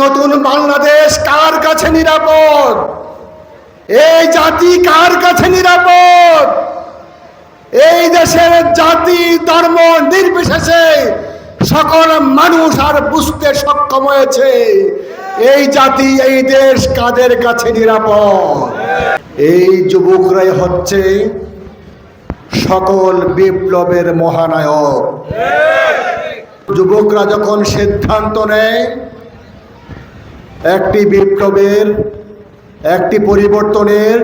নতুন বাংলাদেশ কার কাছে নিরাপদ? এই জাতি কার কাছে নিরাপদ? এই দেশের জাতি ধর্ম নির্বিশেষে সকল মানুষ আর বুঝতে সক্ষম হয়েছে। এই জাতি, এই দেশ কাদের কাছে নিরাপদ? এই যুবকরাই হচ্ছে সকল বিপ্লবের মহানায়ক। যুবকরা যখন সিদ্ধান্ত নেয় একটি বিপ্লবের, একটি পরিবর্তনের,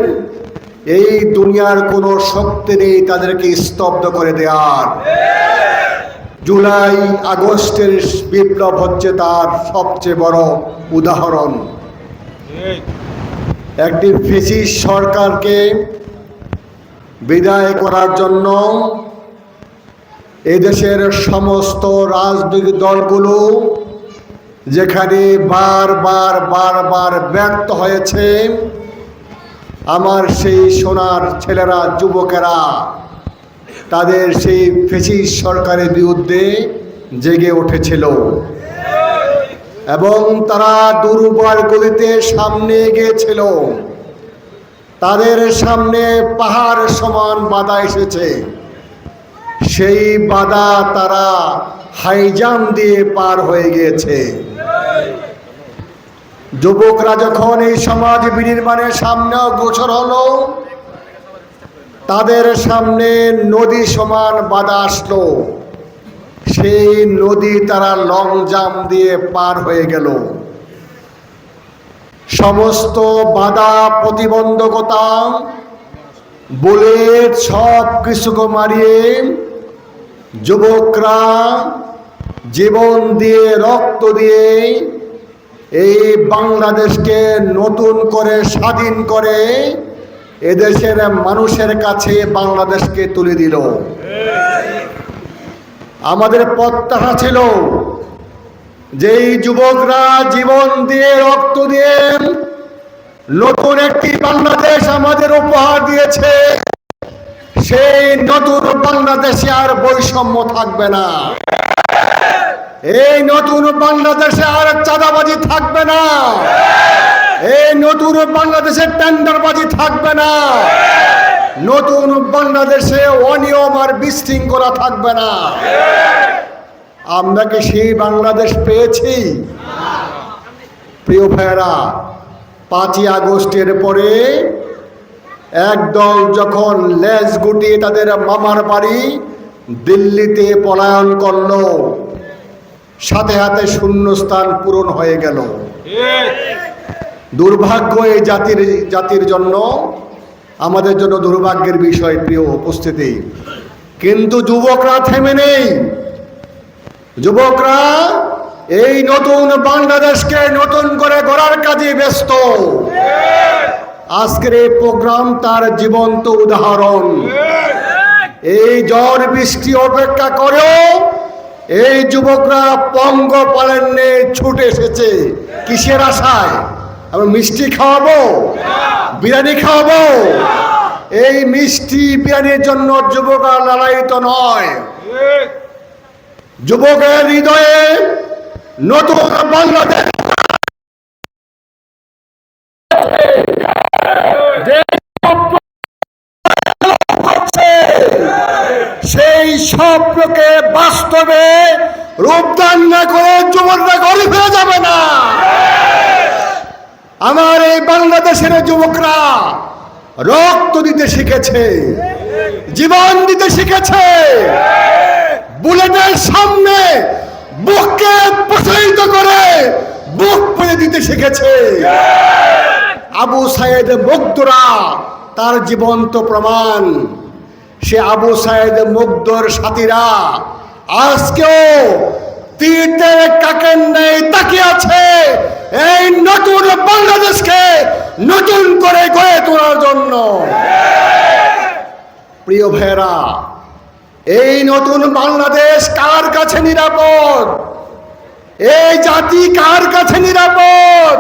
এই দুনিয়ার কোনো শক্তি নেই তাদেরকে স্তব্ধ করে দেওয়ার। জুলাই, আগস্টের বিপ্লব হচ্ছে তার সবচেয়ে বড় উদাহরণ। একটি ফেসিস সরকারকে বিদায় করার জন্য এদেশের সমস্ত রাজনৈতিক দলগুলো যেখানে বারবার বারবার ব্যর্থ হয়েছে আমার সেই সোনার ছেলেরা, যুবকেরা, তাদের সেই ফেসিস সরকারের বিরুদ্ধে জেগে উঠেছিল। এবং তারা দুর্বল গলিতে সামনে গিয়েছিল। তাদের সামনে পাহাড় সমান বাধা এসেছে। সেই বাধা তারা হাইজাম দিয়ে পার হয়ে গিয়েছে। যুবকরা যখন এই সমাজ বিনির্মাণের সামনে গোচর হলো, তাদের সামনে নদী সমান বাধা আসলো। সেই নদী তারা লং জাম দিয়ে পার হয়ে গেল। সমস্ত বাধা প্রতিবন্ধকতা, বুলেট সব কিছুকে মারিয়ে যুবকরা জীবন দিয়ে রক্ত দিয়ে এই বাংলাদেশকে নতুন করে, স্বাধীন করে এদেশের মানুষের কাছে বাংলাদেশকে তুলে দিল। আমাদের প্রত্যাশা ছিল যেই যুবকরা জীবন দিয়ে, রক্ত দিয়ে নতুন একটি বাংলাদেশ আমাদের উপহার দিয়েছে, সেই নতুন বাংলাদেশে আর বৈষম্য থাকবে না। এই নতুন বাংলাদেশে আর চাঁদাবাজি থাকবে না। এই নতুন বাংলাদেশে টেন্ডারবাজি থাকবে না। নতুন বাংলাদেশে অনিয়ম আর বিশৃঙ্খলা থাকবে না। আমরা কি সেই বাংলাদেশ পেয়েছি? প্রিয় ভাইয়েরা, পাঁচই আগস্টের পরে একদল যখন লেজ গুটিয়ে তাদের মামার বাড়ি দিল্লিতে পলায়ন করল সাথে হাতে শূন্যস্থান পূরণ হয়ে গেল। দুর্ভাগ্য এই জাতির জাতির জন্য, আমাদের জন্য দুর্ভাগ্যের বিষয় প্রিয় উপস্থিতি। কিন্তু যুবকরা থেমে নেই। যুবকরা এই নতুন বাংলাদেশকে নতুন করে গড়ার কাজে ব্যস্ত। আজকের এই প্রোগ্রাম তার জীবন্ত উদাহরণ। এই ঝড় বৃষ্টি অপেক্ষা করেও এই যুবকরা পঙ্গপালনে ছুটে এসেছে। কিসের আশায়? আমরা মিষ্টি খাওয়াবো? বিরিয়ানি খাওয়াবো? এই মিষ্টি বিরিয়ানির জন্য যুবকরা লড়াইত নয়। যুবকের হৃদয়ে নতুন বাংলাদেশ। সেই স্বপ্নকে বাস্তবে রূপদান না করে যুবকরা গড়ে ফেলে যাবে না। আমার এই বাংলাদেশের যুবকরা রক্ত দিতে শিখেছে, জীবন দিতে শিখেছে। বুলেটের সামনে বুককে প্রসারিত করে বুক পেয়ে দিতে শিখেছে। আবু সাইদ মুগ্ধরা তার জীবন্ত প্রমাণ, সে আবু সাইদ মুগ্ধর সাথীরা আজকেও তীর্থের কাকের নেই তাকিয়ে আছে এই নতুন বাংলাদেশকে নতুন করে গড়ে তোলার জন্য। প্রিয় ভাইয়েরা, এই নতুন বাংলাদেশ কার কাছে নিরাপদ? এই জাতি কার কাছে নিরাপদ?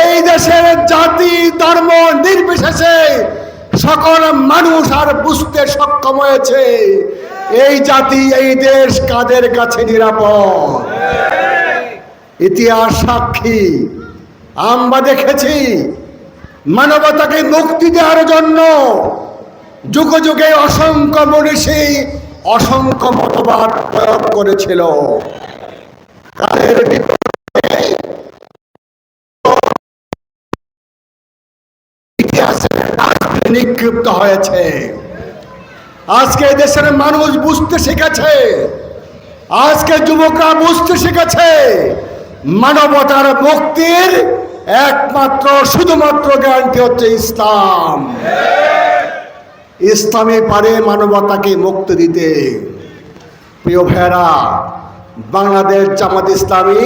এই দেশের জাতি ধর্ম নির্বিশেষে সকল মানুষ আর বুঝতে সক্ষম হয়েছে। এই জাতি, এই দেশ কাদের কাছে নিরাপদ? ইতিহাস সাক্ষী। আমরা দেখেছি, মানবতাকে মুক্তি দেওয়ার জন্য যুগ যুগে অসংখ্য মনীষী অসংখ্য মতবাদ প্রয়োগ করেছিল। কাদের নিক্ষিপ্ত হয়েছে। আজকে দেশের মানুষ বুঝতে শিখেছে। আজকে যুবকরা বুঝতে শিখেছে, মানবতার মুক্তির একমাত্র, শুধুমাত্র গ্যারান্টি হচ্ছে ইসলাম। ইসলামে পারে মানবতাকে মুক্তি দিতে। প্রিয় ভাইয়েরা, বাংলাদেশ জামাত ইসলামী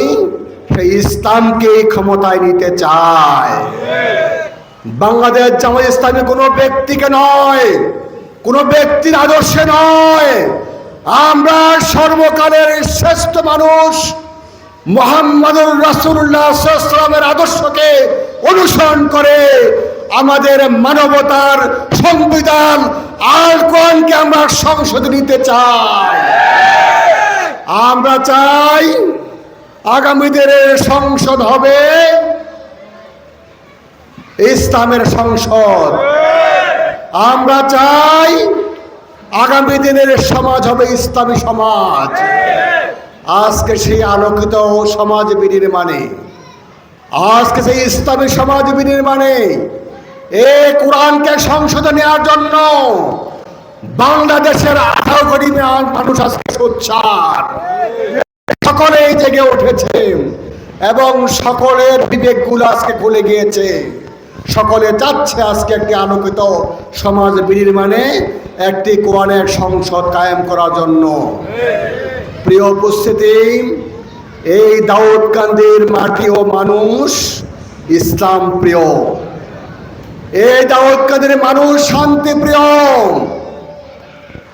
সেই ইসলামকে ক্ষমতায় নিতে চায়। বাংলাদেশ জামাত ইসলামী কোনো ব্যক্তিকে নয় কোনো ব্যক্তির আদর্শে নয়। আমরা সর্বকালের শ্রেষ্ঠ মানুষ মোহাম্মদুর রাসুল্লাহামের আদর্শকে অনুসরণ করে আমাদের মানবতার সংবিধান আর কোনকে আমরা সংসদে নিতে চাই। আমরা চাই আগামী দিনের সংসদ হবে ইসলামের সংসদ। আমরা চাই আগামী দিনের সমাজ হবে ইসলামী সমাজ। আজকে সেই আলোকিত সমাজ বিনির্মাণে, আজকে সেই ইসলামী সমাজ বিনির্মাণে এ কোরআনকে সংসদে নেওয়ার জন্য বাংলাদেশের আঠারো কোটি মানুষ আজকে সোচ্চার সকলেই জেগে উঠেছে এবং সকলের বিবেকগুলো আজকে খুলে গিয়েছে। সকলে চাচ্ছে আজকে একটি আলোকিত সমাজ বিনির্মাণে, একটি কোরআনের সংসদ কায়েম করার জন্য। প্রিয় উপস্থিতি, এই দাউদকান্দির মাটি ও মানুষ ইসলাম প্রিয়। এই দাউদকান্দির মানুষ শান্তি প্রিয়।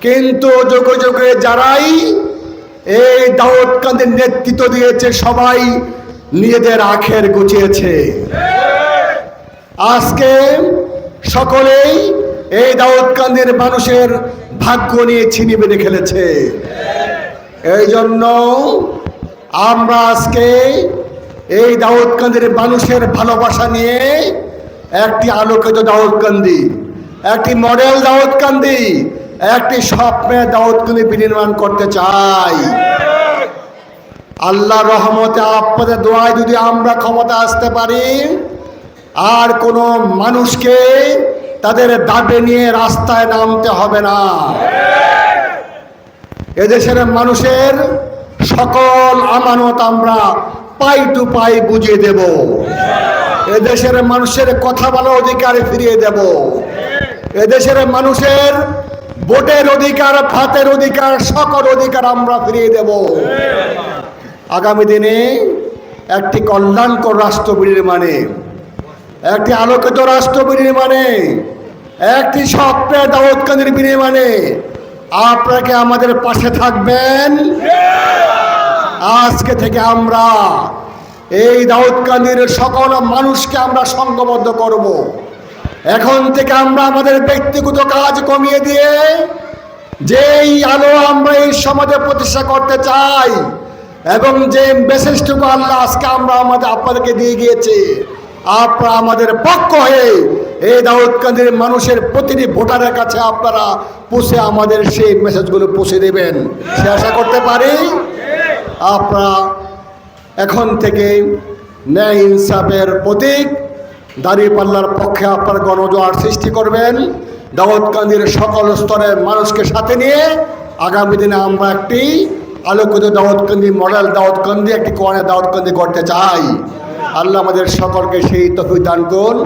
কিন্তু যুগে যুগে যারাই এই দাউদকান্দির নেতৃত্ব দিয়েছে, সবাই নিজেদের আখের গুছিয়েছে। আজকে সকলেই এই দাউদকান্দির মানুষের ভাগ্য নিয়ে ছিনি বেঁধে খেলেছে। এই জন্য আমরা আজকে এই দাউদকান্দির মানুষের ভালোবাসা নিয়ে একটি আলোকিত দাউদকান্দি, একটি মডেল দাউদকান্দি, একটি স্বপ্নে দাউদকান্দি বিনির্মাণ করতে চাই। আল্লাহ রহমতে আপনাদের দোয়ায় যদি আমরা ক্ষমতা আসতে পারি আর কোনো মানুষকে তাদের দাবি নিয়ে রাস্তায় নামতে হবে না। এদেশের মানুষের সকল আমানত আমরা পাই টু পাই বুঝিয়ে দেব। এদেশের মানুষের কথা বলার অধিকার ফিরিয়ে দেব। এদেশের মানুষের ভোটের অধিকার, ভাতের অধিকার, সকল অধিকার আমরা ফিরিয়ে দেব। আগামী দিনে একটি কল্যাণকর রাষ্ট্র নির্মাণে একটি আলোকিত রাষ্ট্র বিনির্মাণে, একটি স্বপ্নের দাওয়াতকান্দির বিনির্মাণে আপনাকে আমাদের পাশে থাকবেন আজকে থেকে আমরা এই দাউদকান্দির সকল মানুষকে আমরা সংঘবদ্ধ করব। এখন থেকে আমরা আমাদের ব্যক্তিগত কাজ কমিয়ে দিয়ে যেই আলো আমরা এই সমাজে প্রতিষ্ঠা করতে চাই এবং যে মেসেজটুকু আল্লাহ আজকে আমরা আমাদের আপনাদেরকে দিয়ে গিয়েছে আপনারা আমাদের পক্ষ হয়ে এই দাউদকান্দির মানুষের প্রতিটি ভোটারের কাছে আপনারা পুষে আমাদের সেই মেসেজগুলো পৌঁছে দেবেন। সে আশা করতে পারি আপনারা এখন থেকে ন্যায় ইনসাফের প্রতীক দাঁড়িপাল্লার পক্ষে আপনার গণজোয়ার সৃষ্টি করবেন। দাউদকান্দির সকল স্তরের মানুষকে সাথে নিয়ে আগামী দিনে আমরা একটি আলোকিত দাউদকান্দি মডেল দাউদকান্দি একটি কোয়ানের দাউদকান্দি করতে চাই। আল্লাহ আমাদের সকলকে সেই তফিক দান করুন।